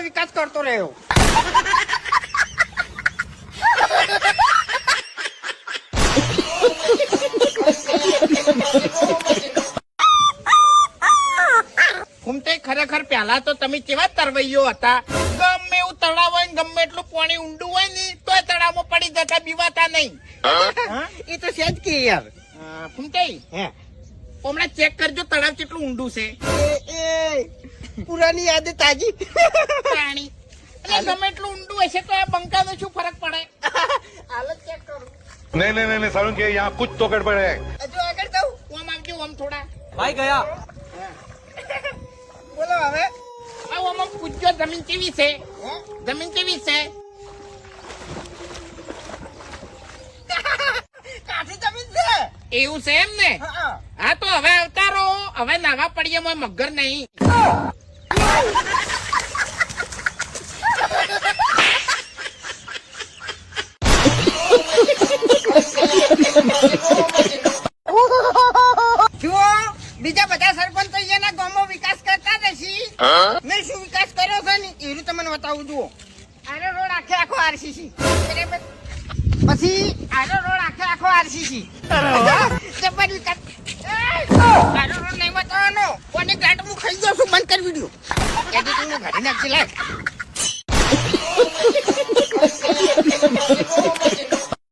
વિકાસ કરતો રહ્યો. ખરેખર પહેલા તો તમે કેવા તરવૈયો હતા? જેવું તળાવ હોય ને ગમે એટલું પાણી ઊંડું હોય ને તો તળાવમાં પડી જતા બીવાતા નહીં. એ તો છે જ કે યાર. ફૂમતાઈ? હમણાં ચેક કરજો તળાવ કેટલું ઊંડું છે. પુરાની યાદ તાજી. પાણી ગમે એટલું ઊંડું હશે તો આ બંકાનો શું ફરક પડે? હાલત ચેક કરું. નહીં નહીં નહીં સારું કે યહાં કુછ તો ગડબડ. હે જો આગળ જાઉં? હું આમ આવજો આમ થોડા. ભાઈ ગયા. બોલો હવે. આ ઓમ પૂછજો જમીન કેવી છે? જમીન કેવી છે કાઠી જમીન છે એવું છે એમ ને હા, તો હવે અવતારો હવે નાવા પડીએ મોય મગર નહીં જુઓ બીજા બધા સરપંચ અહીંયાના ગામમાં વિકાસ કરતા નથી મેં શું વિકાસ કર્યો છે ને? એનું તમને મને બતાવું જુઓ. આનો રોડ આખે આખો આરસીસી. પછી? આનો રોડ આખે આખો આરસીસી. જબર વિકાસ! આનો રોડ નહીં બતાવવાનો. કોની ગાંઠ હું ખાઈ ગયો છું? બંધ કરી વીડિયો. એડિટિંગ ઘડી નાખી લાય.